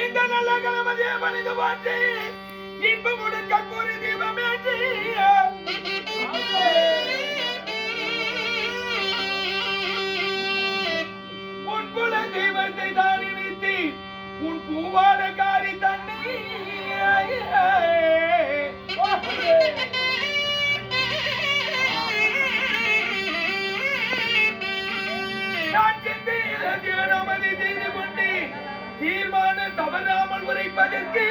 இந்த நல்ல கிழமையே பணிந்து வாழ்க்கை இன்பமுடன் கற்பூரி தீபமேற்றி உன் குல தீபத்தை தான் இணைத்து உன் பூவாட தவறாமல் உரைப்பதற்கு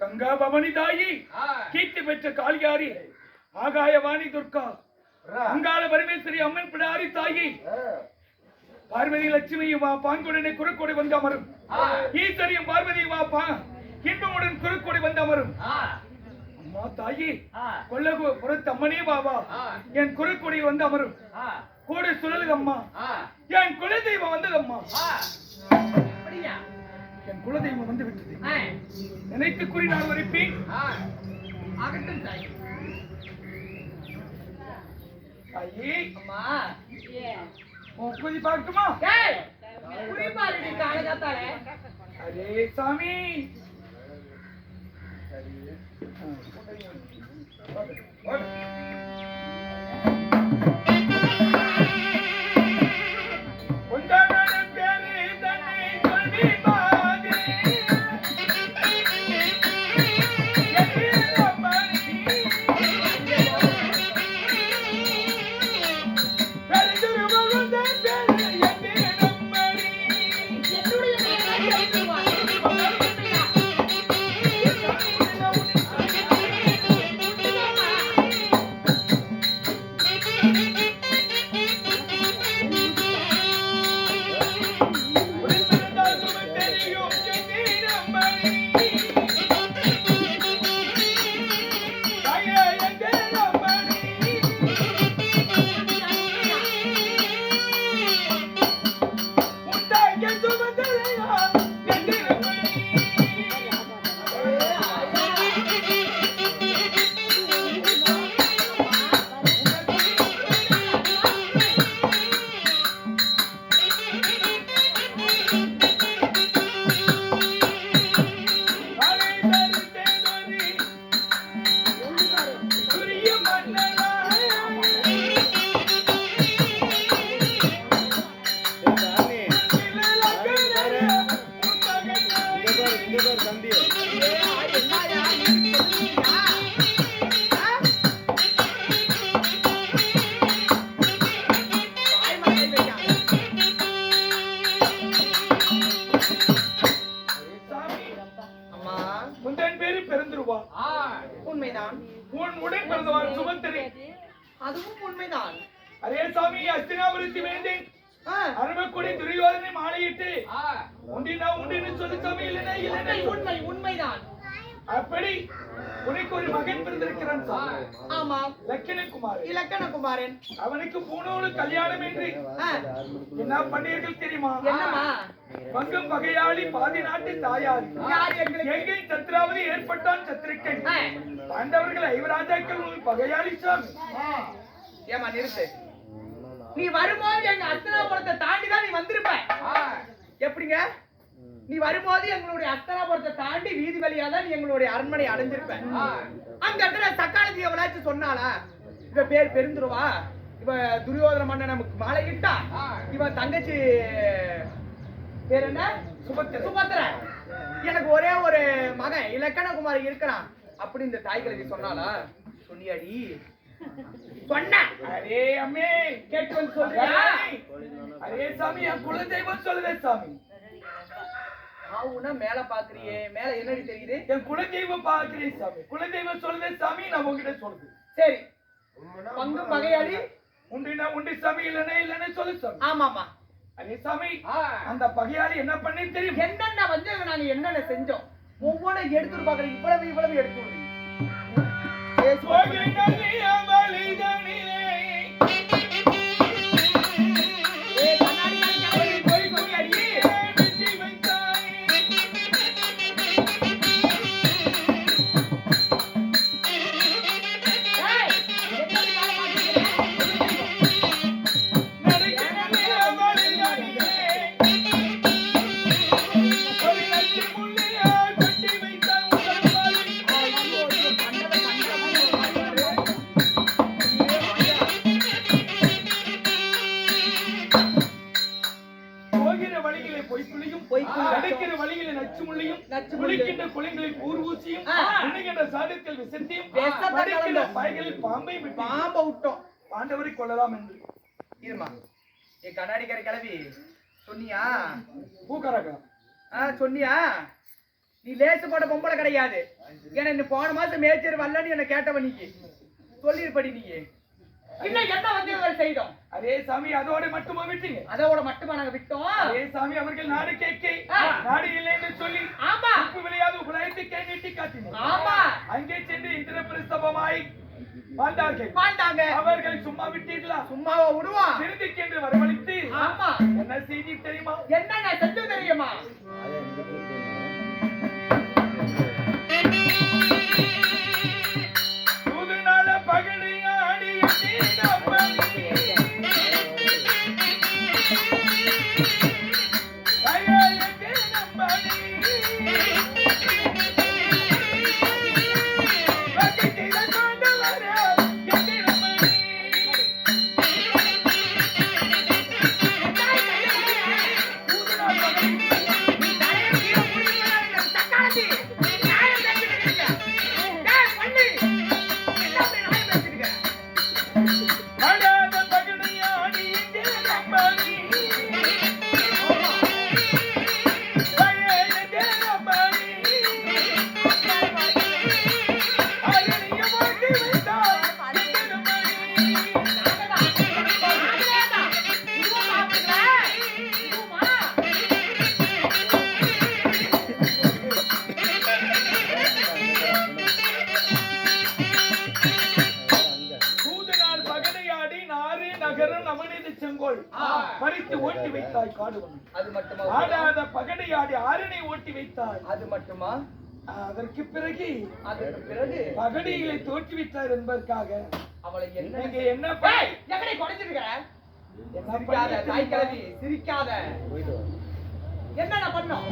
கங்கா பவனி தாயி கீர்த்தி பெற்ற காளியாரி ஆகாயவாணி துர்கா அங்காள பரமேஸ்வரி அம்மன் பிடாரி தாயி பார்வதி லட்சுமி வா பாங்குடனே குறுக்கோடி வந்து அமரும் ஈஸ்வரியும் பார்வதி வா பா இன்பமுடன் குறுக்கோடி வந்து அமரும் தாயி கொல்லகு புறத்து அம்மனே பாபா என் குறுக்கோடி வந்து அமரும். கூட சுழலுது அம்மா என் குலதெய்வம் வந்தது அம்மா என் குலதெய்வம் வந்து விட்டது நினைத்து கூறி நான் வரைப்பேன் தாயி. முப்பதி பார்க்குமா? அரே சாமி. What? What? அப்படி உனக்கு ஒரு மகன் பிறந்திருக்கிறான் சாமி ஆமாம். லக்கினகுமார் இலக்கணகுமாரன் அவனுக்கு பூணூலு கல்யாணம் என்று என்ன பண்ணீர்கள் தெரியுமா? என்னம்மா? பங்கம் வகையாளி பாதி நாட்டு தாயார் எங்கே சத்ராவதி ஏற்பட்டான் சத்திரிக்கை பாண்டவர்கள் ஐவராஜாக்கள் பகையாளி சாமி ஏம்மா நிறுத்து. நீ வரும்போது எங்க அஸ்தனாபுரத்தை தாண்டி தான் நீ வந்திருப்ப. எப்படிங்க? நீ வரும்போது எங்களுடைய அஸ்தனாபுரத்தை தாண்டி வீதி வழியா தான் நீ எங்களுடைய அரண்மனை அடைஞ்சிருப்ப. அந்த இடத்துல சக்காலத்தி எவளாச்சும் சொன்னாளா? இவ பேர் பெருந்துருவா. இவ துரியோதன மன்னன் நமக்கு மாலையிட்டா. இவ தங்கச்சி பேர் என்ன? சுபத்திர சுபத்திர எனக்கு ஒரே ஒரு மகன் இலக்கணகுமாரி இருக்கிறான். அப்படி இந்த தாய் கிழவி சொன்னாளா? சொன்னியாடி. சொன்ன. அரே அம்மே கேட்டு வந்து சொல்றியா? அரே சாமி என் குலதெய்வம் சொல்லுதே சாமி. ஆவுனா மேல பாக்குறியே மேல என்னடி தெரியுது? என் குலதெய்வம் பாக்குறேன் சாமி. குலதெய்வம் சொல்லுதே சாமி நான் உங்ககிட்ட சொல்லுது சரி. பங்கு பகையாளி? உண்டினா உண்டி சாமி இல்லைன்னா இல்லைன்னு சொல்லு சாமி. ஆமாமா அரே சாமி அந்த பகையாளி என்ன பண்ணி தெரியும். என்னென்ன வந்து நாங்க என்னென்ன செஞ்சோம்? ஒவ்வொன்றும் எடுத்துட்டு பாக்குறீங்க இவ்வளவு இவ்வளவு எடுத்து பாம்பை விட்டு பாம்ப விட்டோம். பாண்டவரை கொள்ளலாம் என்று. இருமா என் கண்ணாடிக்கார கிளவி சொன்னியா? பூக்கரகம் ஆ சொன்னியா? நீ லேசு போட பொம்பளை கிடையாது. ஏன்னா இந்த போன மாசம் மேய்ச்சர் வரலன்னு என்ன கேட்டவ நீங்க சொல்லிருப்படி நீங்க இன்னும் என்ன வந்து செய்தோம்? அதே சாமி அதோட மட்டுமா விட்டீங்க? அதோட மட்டுமா நாங்க விட்டோம்? அதே சாமி அவர்கள் நாடு கேட்க. நாடு இல்லை என்று சொல்லி ஆமா. உப்பு விளையாது உலகத்தை கை நீட்டி ஆமா. அங்கே சென்று இந்திர பிரஸ்தபமாய் வாழ்ந்தார்கள். வாழ்ந்தாங்க. அவர்களை சும்மா விட்டீர்களா? சும்மாவா விடுவான் திருதிக்கு என்று வரவழைத்து. ஆமா. என்ன செய்தி தெரியுமா? என்னங்க செஞ்சு தெரியுமா? வைத்தாய் காடுவன் அது மட்டுமா? ஆடாத பகடையாடி ஆரணை ஓட்டி வைத்தாய் அது மட்டுமா? அதற்கு பிறகு அதுக்கு பிறகு பகடிகளை தோற்றுவித்தார் என்பதற்காக. அவளை என்ன நீங்க என்ன குறைஞ்சிருக்கிற? என்ன சிரிக்காத தாய்? கிழவி சிரிக்காத. என்னென்ன பண்ணோம்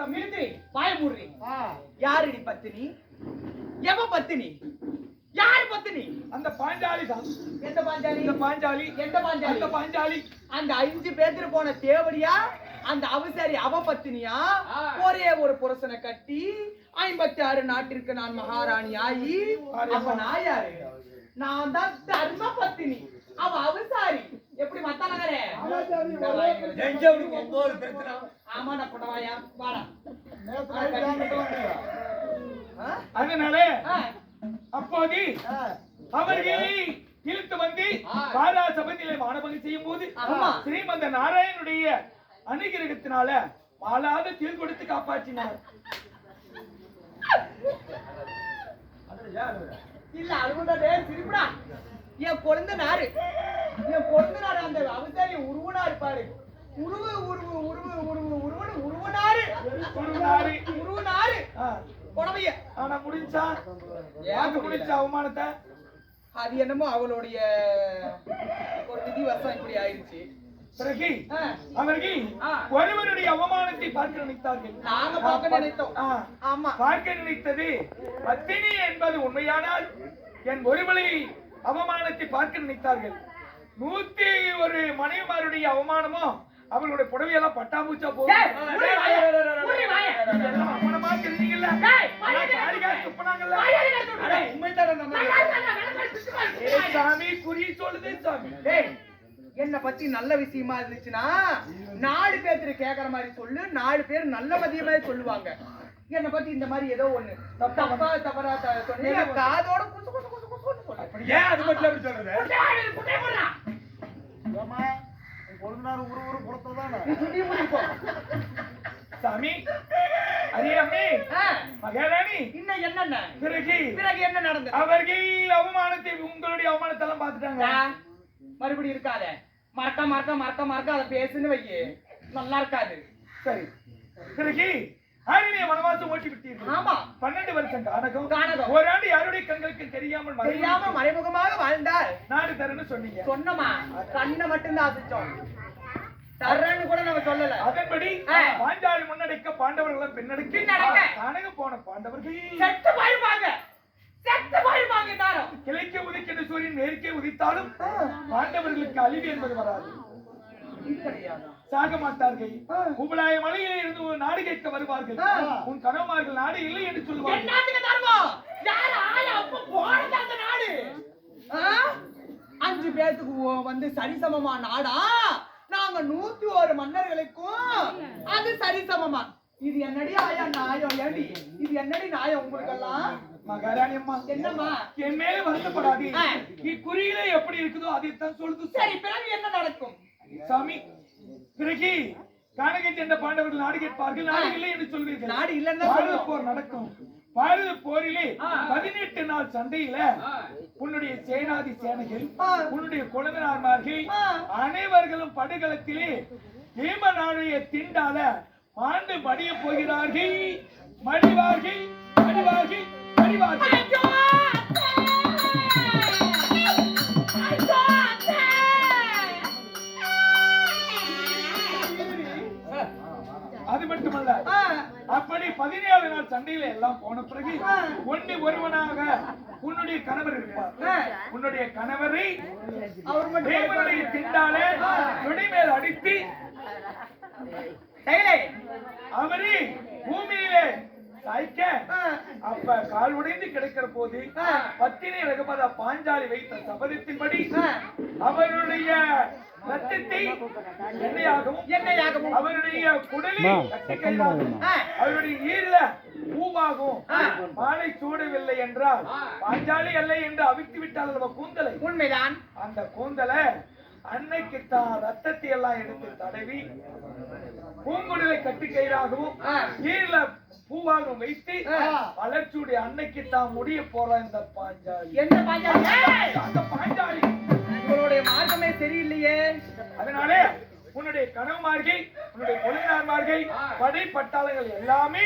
தம்பி நிறுத்து வாய மூடுறி யாருடி பத்தினி? எவ பத்தினி? யார் பத்தினி? அந்த பாஞ்சாலி தான். எந்த பாஞ்சாலி? இந்த பாஞ்சாலி. எந்த பாஞ்சாலி? அந்த பாஞ்சாலி. அந்த அஞ்சு பேத்துல போன தேவடியா? அந்த அவசாரி அவ பத்தினியா? ஒரே ஒரு புருஷனை கட்டி ஐம்பத்தி ஆறு நாட்டிற்கு நான் மகாராணி ஆகி அப்ப நான் யாரு? நான் தான் தர்ம பத்தினி. அவ அவசாரி. எப்படி மத்த நகரே ஆமா நான் கொண்டவாயா வாடா. ஆ? அதனால. அப்போது அவர்களை இழுத்து வந்து பாரா சபதியிலே மாணவங்க செய்யும் போது ஆமா. ஸ்ரீமந்த நாராயணனுடைய அனுகிரகத்தினால மாலாத தீர் கொடுத்து காப்பாற்றினார். இல்ல அழுகுண்டே திருப்பிடா. என் குழந்தை நாரு. என் குழந்தை நாரு அந்த அவசாரி உருவனா இருப்பாரு. உருவு உருவு உருவு உருவு உருவனு உருவனாரு. உருவனாரு. உருவனாரு. ஆ. புடவைய. ஆனா முடிஞ்சா முடியல? முடிஞ்ச அவமானத்தை? அது என்னமோ அவளுடைய ஒரு விதி வருஷம் இப்படி ஆயிடுச்சு. பிறகு அவர்கள். ஒருவருடைய அவமானத்தை பார்க்க நினைத்தார்கள். நாங்க பார்க்க நினைத்தோம். ஆமா. பார்க்க நினைத்தது பத்தினி என்பது உண்மையானால் என் ஒருவளை அவமானத்தை பார்க்க நினைத்தார்கள். நூத்தி ஒரு மனைவிமாருடைய அவமானமோ அவர்களுடைய புடவையெல்லாம் பட்டாம்பூச்சா. ஏய், சாமி குறி சொல்லுது சாமி. என்ன பத்தி நல்ல விஷயமா இருந்துச்சுன்னா நாலு பேர்த்து கேக்குற மாதிரி சொல்லு நாலு பேர் நல்ல மதியமா சொல்லுவாங்க. என்ன பத்தி இந்த மாதிரி ஏதோ ஒண்ணு. தப்பா தவறா த- சொன்னீங்க காதோட குசு குசு குசு குசுன்னு சொல்லு. ஏன் அது மட்டும் அப்படி சொல்றது? குட்டையாடு, குட்டைய போடுறா. நீ சுத்தி முடி போ. சாமி அரியாமே ஆ, மகாராணி இன்னும் என்னென்ன? பிறகு பிறகு என்ன நடந்தது? அவர்கள் அவமானத்தை உங்களுடைய அவமானத்தை எல்லாம் பார்த்துட்டாங்க மறுபடியும் இருக்காத. மறக்க மறக்க மறக்க மறக்க அதை பேசுன்னு வையு நல்லா இருக்காது சரி பிறகு ஆரியனை வனவாசம் ஓட்டி விட்டீர்கள் ஆமா பன்னெண்டு வருஷம் கானகம் கானகம். ஓராண்டு யாருடைய கண்களுக்கு தெரியாமல் தெரியாம மறைமுகமாக வாழ்ந்தார் நாடு தரேன்னு சொன்னீங்க சொன்னமா கண்ணை மட்டும்தான் அசைச்சோம் தர்றேன்னு கூட நம்ம சொல்லல அதன்படி. பாஞ்சாலி முன்னடைக்க பாண்டவர்கள் பின்னடைக்க பின்னடைக்க. கானகம் போன பாண்டவர்கள் செத்து போயிருப்பாங்க கிளைக்க உதிக்கின்ற சூரியன் மேற்கே உதித்தாலும் பாண்டவர்களுக்கு அழிவு என்பது வராது. சாக மாட்டார்கள். குபலாய மலையிலே இருந்து ஒரு நாடு கேட்க வருவார்கள். உன் கணவர்கள் நாடு இல்லை என்று சொல்லுவார்கள்? அஞ்சு பேத்துக்கு ஓ- வந்து சரிசமமா நாடா? நாங்க நூத்தி ஒரு மன்னர்களுக்கும் அது சரிசமமா. இது என்னடி ஆயா நியாயம் ஏடி இது என்னடி நியாயம் உங்களுக்கெல்லாம்? மகாராணி அம்மா என்னம்மா? என் மேல வருத்தப்படாது. ஆ. இக்குறியிலே எப்படி இருக்குதோ அதைத்தான் சொல்லுது. சரி பிறகு என்ன நடக்கும்? சாமி பிறகு கானகம் சென்ற பாண்டவர்கள் நாடு கேட்பார்கள். நாடு இல்லை என்று சொல்வீர்கள். நாடு இல்லைன்னு தான் பாரத சொல்லுவோம். போர் நடக்கும். பாரத போரிலே ஆ. பதினெட்டு நாள் சண்டையில உன்னுடைய சேனாதி சேனைகள். உன்னுடைய குழந்தைனார்மார்கள். அனைவர்களும் படுகளத்திலே பீம நாளைய திண்டால ஆண்டு மடிய போகிறார்கள். மடிவார்கள் மடிவார்கள். அது மட்டுமல்ல அப்படி பதினேழு நாள் சண்டையில எல்லாம் போன பிறகு. ஒண்ணு ஒருவனாக உன்னுடைய கணவர் இருப்பார். உன்னுடைய கணவரை தேவனுடைய திண்டாலே துணை மேல் அடித்து. அவரை பூமியிலே சாய்க்க. அப்ப கால் உடைந்து கிடக்கிற போது. பத்தினி ரகுபத பாஞ்சாலி வைத்த சபதத்தின்படி. அவருடைய ரத்தத்தை எண்ணெயாகவும் என்னையாகவும் அவருடைய கட்டிக்கயிறாகவும் அவருடைய ஈரல பூவாகும். மாலை சூடவில்லை என்றால் பாஞ்சாலி அல்ல என்று அவித்து விட்டால் அல்லவா கூந்தலை? உண்மைதான். அந்த கூந்தலை அன்னைக்கு தான் ரத்தத்தை எல்லாம் எடுத்து தடவி பூங்குடலை கட்டி கயிறாகவும் பூவாகவும் வைத்து. வளர்ச்சியுடைய அன்னைக்கு தான் முடிய போற இந்த பாஞ்சாலி. என்ன பாஞ்சாலி? அந்த பாஞ்சாலி. உங்களுடைய மார்க்கமே சரியில்லையே. அதனாலே உன்னுடைய கணவன்மார்கள் உன்னுடைய கொழுந்தார்மார்கள் படை பட்டாளங்கள் எல்லாமே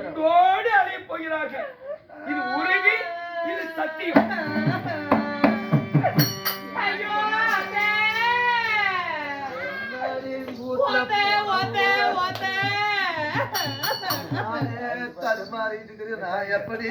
உண்டோடு அழிய போகிறார்கள். இது உறுதி இது சத்தியம். தடுமாறிட்டு நான் எப்படி